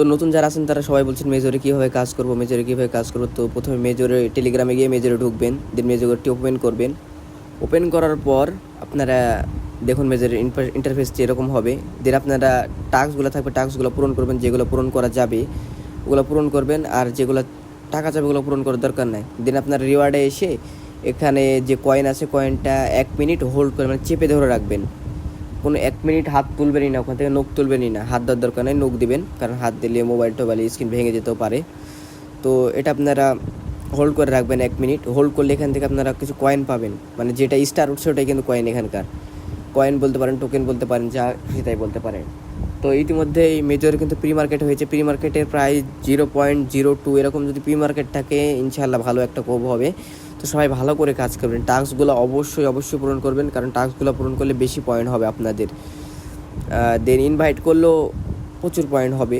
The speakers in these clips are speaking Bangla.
তো নতুন যারা আছেন, তারা সবাই বলছেন, মেজরে কীভাবে কাজ করব, মেজরে কীভাবে কাজ করব। তো প্রথমে মেজরে টেলিগ্রামে গিয়ে মেজরে ঢুকবেন দেন মেজরটি ওপেন করবেন। ওপেন করার পর আপনারা দেখুন মেজরের ইন্টারফেসটি এরকম হবে। দেন আপনারা টাস্কগুলো থাকবে টাস্কগুলো পূরণ করবেন, যেগুলো পূরণ করা যাবে, ওগুলো পূরণ করবেন, আর যেগুলো টাকা যাবে, ওগুলো পূরণ করার দরকার নাই। দেন আপনার রিওয়ার্ডে এসে এখানে যে কয়েন আছে কয়েনটা এক মিনিট হোল্ড করে মানে চেপে ধরে রাখবেন। কোনো এক মিনিট হাত তুলবেনই না, ওখান থেকে নখ তুলবেনই না। হাত দেওয়ার দরকার নেই, নখ দিবেন, কারণ হাত দিলে মোবাইল টোবাইল স্ক্রিন ভেঙে যেতেও পারে। তো এটা আপনারা হোল্ড করে রাখবেন এক মিনিট। হোল্ড করলে এখান থেকে আপনারা কিছু কয়েন পাবেন। মানে যেটা স্টার উঠছে ওটাই কিন্তু কয়েন এখানকার। কয়েন বলতে পারেন টোকেন বলতে পারেন, যা খুশি তাই বলতে পারেন। তো ইতিমধ্যে এই মেজর কিন্তু প্রি মার্কেট হয়েছে। প্রি মার্কেটের প্রায় জিরো পয়েন্ট জিরো টু এরকম যদি প্রি মার্কেট থাকে ইনশাল্লাহ ভালো একটা কোভ হবে। তো সবাই ভালো করে কাজ করবেন। টাস্কগুলো অবশ্যই অবশ্যই পূরণ করবেন, কারণ টাস্কগুলো পূরণ করলে বেশি পয়েন্ট হবে আপনাদের। দেন ইনভাইট করলেও প্রচুর পয়েন্ট হবে।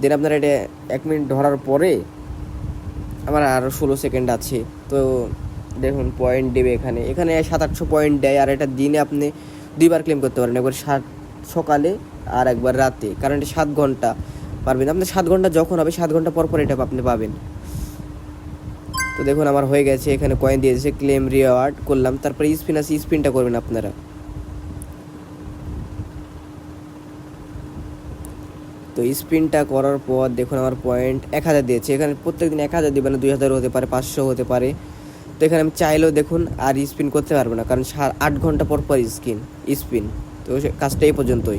দেন আপনারা এটা এক মিনিট ধরার পরে আমার আরও ষোলো সেকেন্ড আছে। তো দেখুন, পয়েন্ট দেবে এখানে। এখানে সাত আটশো পয়েন্ট দেয়, আর এটা দিনে আপনি দুইবার ক্লেম করতে পারেন। একবার সাত সকালে আর একবার রাতে। কারণ এটা সাত ঘণ্টা, পারবেন? আপনি সাত ঘণ্টা যখন হবে, সাত ঘণ্টা পর পর এটা আপনি পাবেন। তো দেখুন, আমার হয়ে গেছে, এখানে কয়েন দিয়েছে ক্লেম রিওয়ার্ড করলাম। তারপরে স্পিন আছে স্পিনটা করবেন আপনারা। তো স্পিনটা করার পর দেখুন, আমার পয়েন্ট এক হাজার দিয়েছে। এখানে প্রত্যেক দিন এক হাজার দিবে না, দুই হাজার হতে পারে, পাঁচশো হতে পারে। তো এখানে আমি চাইলেও দেখুন, আর স্পিন করতে পারব না, কারণ আট ঘণ্টা পর পর স্কিন স্পিন তো কাজটা এই পর্যন্তই।